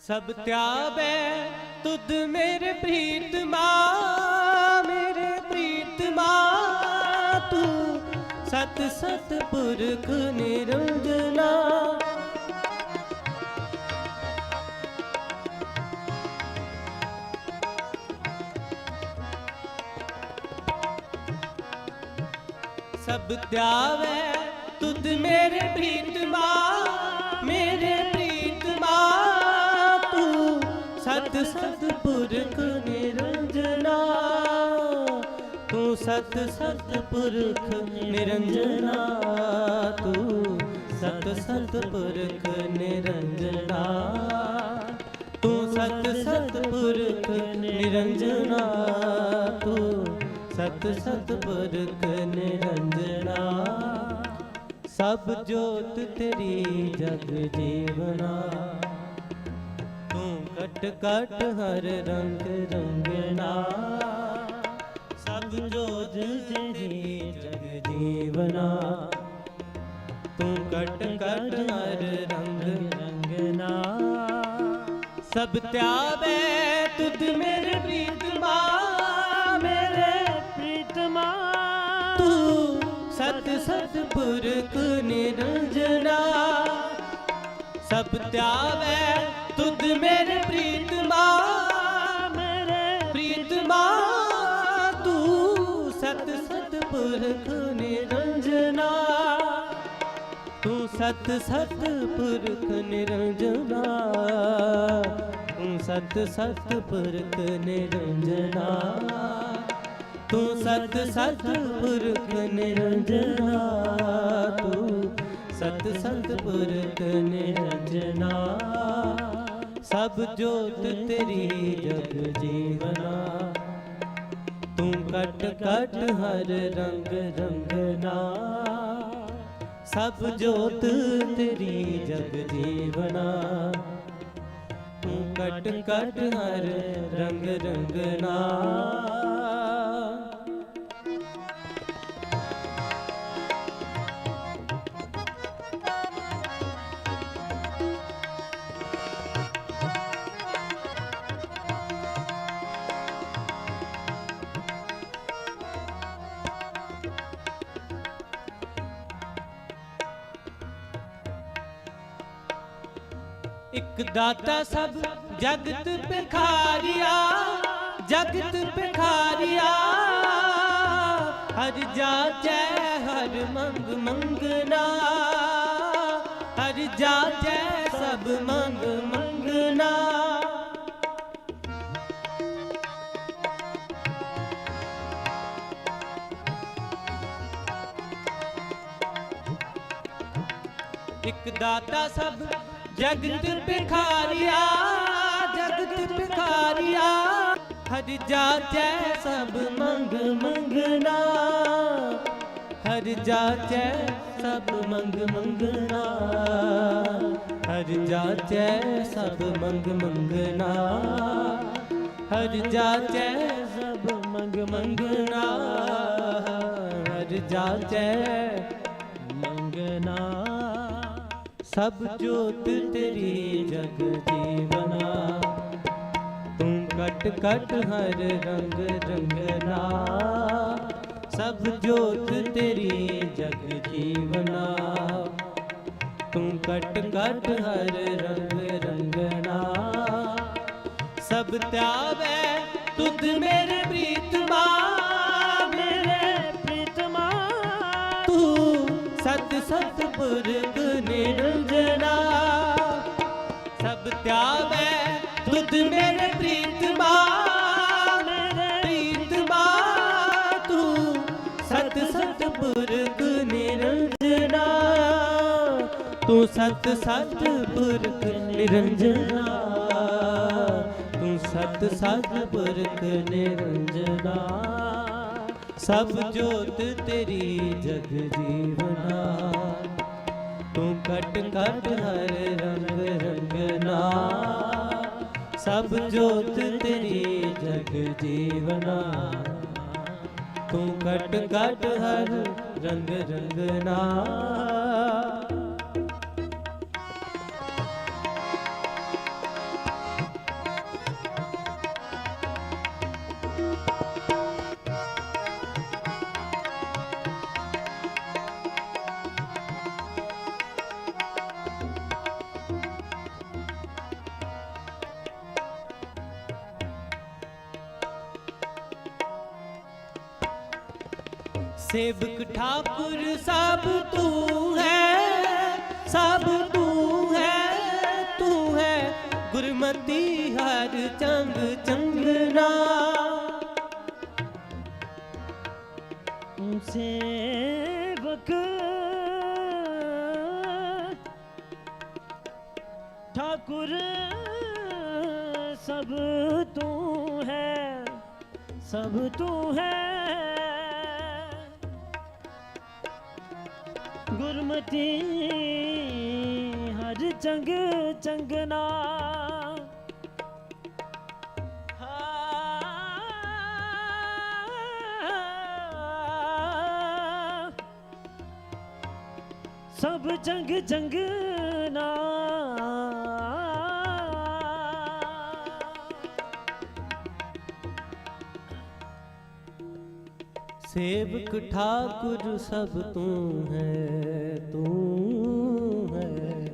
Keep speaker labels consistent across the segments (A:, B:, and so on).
A: ਸਭ ਤਿਆਵੇ ਤੁਧ ਮੇਰੇ ਪ੍ਰੀਤਮਾ ਮੇਰੇ ਪ੍ਰੀਤਮਾ ਤੂੰ ਸਤ ਸਤ ਪੁਰਖ ਨਿਰੰਜਨਾ। ਸਭ ਤਿਆਵੇ ਤੁਧ ਮੇਰੇ ਪ੍ਰੀਤਮਾ ਮੇਰੇ ਸਤ ਪੁਰਖ ਨਿਰੰਜਨਾ। ਤੂੰ ਸਤ ਸਤ ਪੁਰਖ ਨਿਰੰਜਨਾ। ਤੂੰ ਸਤ ਸਤ ਪੁਰਖ ਨਿਰੰਜਨਾ। ਤੂੰ ਸਤ ਸਤ ਪੁਰਖ ਨਿਰੰਜਨਾ। ਤੂੰ ਸਤ ਸਤ ਪੁਰਖ ਨਿਰੰਜਨਾ। ਸਭ ਜੋਤ ਤੇਰੀ ਜਗ ਜੀਵਨਾ। ਕਟ ਕਟ ਹਰ ਰੰਗ ਰੰਗਣਾ ਸਭ ਜੋਤ ਤੇਰੀ ਜਗ ਜੀਵਨਾ ਤੂੰ ਕਟ ਕਟ ਹਰ ਰੰਗ ਰੰਗਣਾ ਸਭ ਤਿਆਵੇ ਤੁਧ ਮੇਰੇ ਪ੍ਰੀਤਮਾ ਮੇਰੇ
B: ਪ੍ਰੀਤਮਾ
A: ਤੂੰ ਸਤ ਸਤ ਪੁਰਖ ਨਿਰੰਜਨਾ ਸਭ ਤਿਆਵੇ, ਤੁਧ ਮੇਰੇ ਪ੍ਰੀਤਮਾ
B: ਮੇਰੇ
A: ਪ੍ਰੀਤਮਾ ਤੂੰ ਸਤ ਸਤ ਪੁਰਖ ਨਿਰੰਜਨਾ। ਤੂੰ ਸਤ ਸਤ ਪੁਰਖ ਨਿਰੰਜਨਾ। ਤੂੰ ਸਤ ਸਤ ਪੁਰਖ ਨਿਰੰਜਨਾ। ਤੂੰ ਸਤ ਸਤ ਪੁਰਖ ਨਿਰੰਜਨਾ। ਸਤ ਸਤ ਪੁਰਖ ਨਿਰੰਜਨਾ ਸਭ ਜੋਤ ਤੇਰੀ ਜਗ ਜੀਵਨਾ। ਤੂੰ ਕਟ ਕਟ ਹਰ ਰੰਗ ਰੰਗਨਾ। ਸਭ ਜੋਤ ਤੇਰੀ ਜਗ ਜੀਵਨਾ। ਤੂੰ ਕਟ ਕਟ ਹਰ ਰੰਗ ਰੰਗਨਾ। ਦਾਤਾ ਸਭ, ਜਗਤ ਪਖਾਰਿਆ ਜਗਤ ਪਖਾਰਿਆ ਹਰ ਜਾਚੈ, ਹਰ ਮੰਗ ਮੰਗਣਾ। ਹਰ ਜਾਚੈ, ਸਭ ਮੰਗ ਮੰਗਣਾ। ਇੱਕ ਦਾਤਾ ਸਭ ਜਗਤ ਭਿਖਾਰੀਆ ਜਗਤ ਭਿਖਾਰੀਆ। ਹਰ ਜਾਚੈ ਸਭ ਮੰਗ ਮੰਗਣਾ। ਹਰ ਜਾਚੈ ਸਭ ਮੰਗ ਮੰਗਣਾ। ਹਰ ਜਾਚੈ ਸਭ ਮੰਗ ਮੰਗਣਾ। ਹਰ ਜਾਚੈ ਸਭ ਮੰਗ ਮੰਗਣਾ। ਹਰ ਜਾਚੈ ਮੰਗਣਾ। ਸਭ ਜੋਤ ਤੇਰੀ ਜਗ ਜੀਵਨਾ। ਤੂੰ ਕਟ ਕਟ ਹਰ ਰੰਗ ਰੰਗਨਾ। ਸਭ ਜੋਤ ਤੇਰੀ ਜਗ ਜੀਵਨਾ। ਤੂੰ ਕਟ ਕਟ ਹਰ ਰੰਗ ਰੰਗਨਾ। ਸਭ ਤਿਆਵੇ ਤੁਧ ਮੇਰੇ ਪ੍ਰੀਤਮਾ
B: ਮੇਰੇ ਪ੍ਰੀਤਮਾ।
A: ਤੂੰ ਸਤ ਸਤ ਪੁਰਖ ਨਿਰੰਜਨਾ। ਸਭ ਤਿਆਵੇ ਤੁਧ ਮੇਰੇ ਪ੍ਰੀਤਮਾ ਪ੍ਰੀਤਮਾ ਤੂੰ ਸਤ ਸਤ ਪੁਰਖ ਨਿਰੰਜਨਾ। ਤੂੰ ਸਤ ਸਤ ਪੁਰਖ ਨਿਰੰਜਨਾ। ਤੂੰ ਸਤ ਸਤ ਪੁਰਖ ਨਿਰੰਜਨਾ। ਸਭ ਜੋਤ ਤੇਰੀ ਜਗ ਜੀਵਨਾ। ਤੂੰ ਕਟ ਕਟ ਹਰ ਰੰਗ ਰੰਗਨਾ। ਸਭ ਜੋਤ ਤੇਰੀ ਜਗ ਜੀਵਨਾ। ਤੂੰ ਕਟ ਕਟ ਹਰ ਰੰਗ ਰੰਗਨਾ। सेवक ठाकुर सब तू है सब तू है तू है। गुरमती हर चंग चंगना
B: सेवक ठाकुर, सब तू है, सब तू है। ਗੁਰਮਤੀ ਹਰ ਚੰਗ ਚੰਗਨਾ ਹਾਂ। ਸਭ ਜੰਗ ਜੰਗ
A: ਸੇਵਕ ਠਾਕੁਰ ਸਭ ਤੂੰ ਹੈ ਤੂੰ ਹੈ।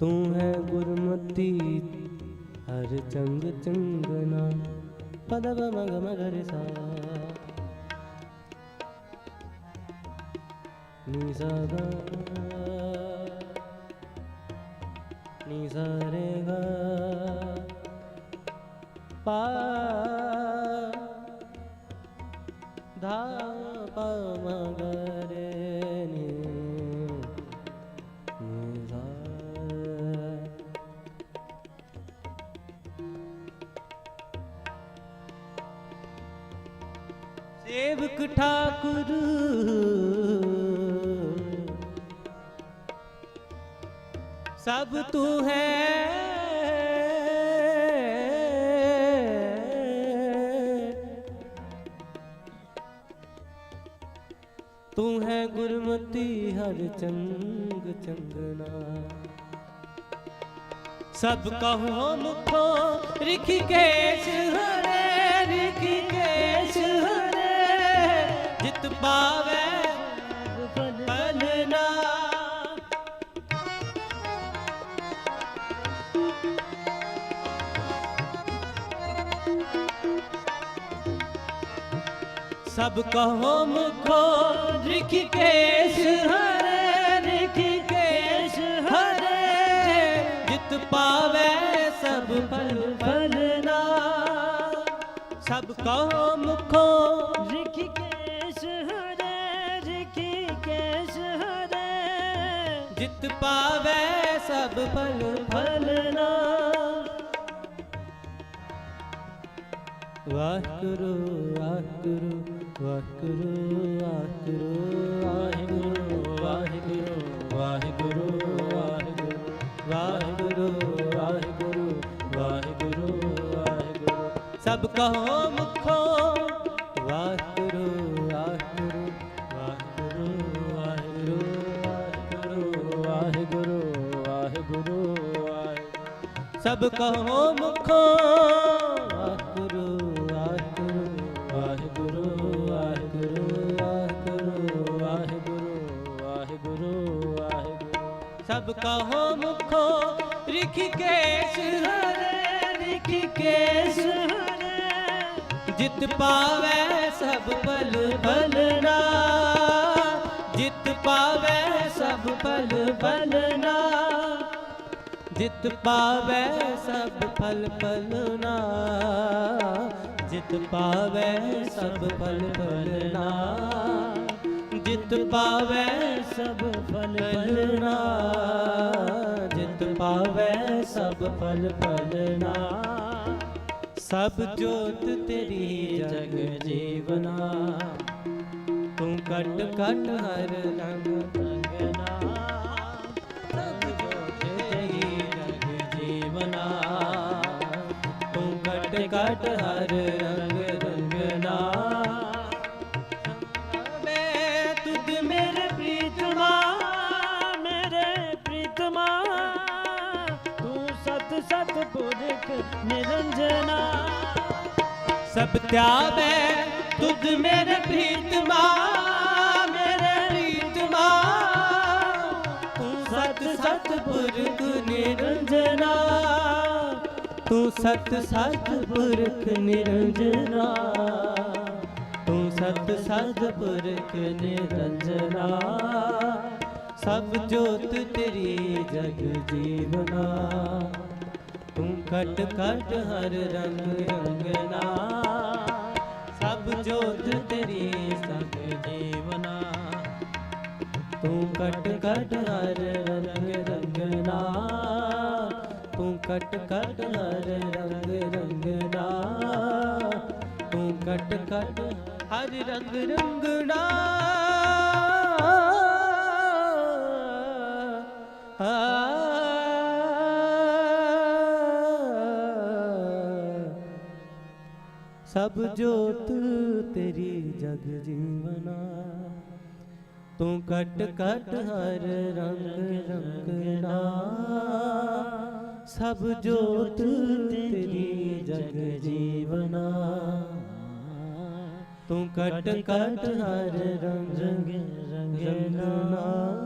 A: ਤੂੰ ਹੈ ਗੁਰਮਤੀ, ਹਰ ਚੰਗ ਚੰਗਨਾ ਪਦਵ ਮਗ ਮਗਰ ਸਾ ਨੀ ਸਾ ਨੀ ਸਾ ਪਾ ધા પમ ગરે ਠਾਕੁਰ ਸਭ ਤੂੰ ਹੈ ਤੂੰ ਹੈ ਗੁਰਮਤੀ ਹਰ ਚੰਗ ਚੰਗਨਾ ਸਭ ਕਹੋ ਮੁਖੋ ਰਿਖੀਕੇਸ਼ ਹਰੇ ਰਿਖੀਕੇਸ਼ ਹਰੇ। ਜਿਤ ਪਾਵੇ ਸਭ ਕਹੋ ਮੁਖੋ ਰਿਖੀਕੇਸ਼ ਹਰੇ ਰਿਖੀਕੇਸ਼ ਹਰੇ। ਜਿਤ ਪਾਵੇ ਸਭ ਪਲ ਫਲਨਾ ਸਭ ਕਹੋ ਮੁਖੋ
B: ਰਿਖੀਕੇਸ਼ ਹਰੇ ਰਿਖੀਕੇਸ਼ ਹਰੇ।
A: ਜਿਤ ਪਾਵੇ ਸਭ ਫਲ ਫਲਨਾ ਵਾਹਿਗੁਰੂ ਵਾਹਿਗੁਰੂ। ਵਾਹਿਗੁਰੂ ਵਾਹਿਗੁਰੂ ਵਾਹਿਗੁਰੂ ਵਾਹਿਗੁਰੂ ਵਾਹਿਗੁਰੂ ਵਾਹਿਗੁਰੂ ਵਾਹਿਗੁਰੂ ਵਾਹਿਗੁਰੂ ਸਭ ਕਹੋ ਮੁਖੋ ਵਾਹਿਗੁਰੂ ਵਾਹਿਗੁਰੂ ਵਾਹਿਗੁਰੂ ਵਾਹਿਗੁਰੂ ਵਾਹਿਗੁਰੂ ਵਾਹਿਗੁਰੂ ਵਾਹਿਗੁਰੂ ਸਭ ਕਹੋ ਮੁਖੋ ਸਭ ਕਹੋ ਮੁਖੋ ਰਿਖੀਕੇਸ਼ ਹਰੇ ਰਿਖੀਕੇਸ਼ ਹਰੇ। ਜਿਤ ਪਾਵੇ ਸਭ ਫਲ ਫਲਨਾ ਜਿਤ ਪਾਵੇ ਸਭ ਫਲ ਬਲਨਾ ਜਿਤ ਪਾਵੇ ਸਭ ਫਲ ਫਲਨਾ ਜਿਤ ਪਾਵੇ ਸਭ ਫਲ ਫਲਨਾ ਜਿਤ ਪਾਵੇ ਸਭ ਫਲ ਫਲਨਾ ਜਿਤ ਪਾਵੇ ਸਭ ਫਲ ਫਲਨਾ ਸਭ ਜੋਤ ਤੇਰੀ ਜਗ ਜੀਵਨਾ। ਤੂੰ ਕਟ ਕਟ ਹਰ ਰੰਗ ਰੰਗਨਾ। ਸਭ ਜੋਤ ਤੇਰੀ ਜਗ ਜੀਵਨਾ। ਤੂੰ ਕਟ ਕਟ ਹਰ ਰੰਗ
B: ਨਿਰੰਜਨਾ
A: ਸਭ ਧਿਆਵੈ ਤੁਧ ਮੇਰੇ ਪ੍ਰੀਤਮਾ ਮੇਰੇ ਪ੍ਰੀਤਮਾ ਤੂੰ ਸਤ ਸਤ ਪੁਰਖ ਨਿਰੰਜਨਾ ਤੂੰ ਸਤ ਸਤ ਪੁਰਖ ਨਿਰੰਜਨਾ ਤੂੰ ਸਤ ਸਦ ਪੁਰਖ ਨਿਰੰਜਨਾ ਸਭ ਜੋਤ ਤੇਰੀ ਜਗ ਜੀਵਨਾ ਖਟ ਕਟ ਹਰ ਰੰਗ ਰੰਗਨਾ ਸਭ ਜੋਤ ਤੇਰੀ ਸਭ ਜੀਵਨਾ। ਤੂੰ ਕਟ ਕਟ ਹਰ ਰੰਗ ਰੰਗਨਾ ਤੂੰ ਕਟ ਕਟ ਹਰ ਰੰਗ ਰੰਗਨਾ ਤੂੰ ਕਟ ਕਟ ਹਰ ਰੰਗ ਰੰਗਣਾ ਸਭ ਜੋਤ ਤੇਰੀ ਜਗ ਜੀਵਨਾ। ਤੂੰ ਕਟ ਕਟ ਹਰ ਰੰਗ ਰੰਗਣਾ ਸਭ ਜੋਤ ਤੇਰੀ ਜਗ ਜੀਵਨਾ। ਤੂੰ ਕਟ ਕਟ ਹਰ ਰੰਗ ਰੰਗਣਾ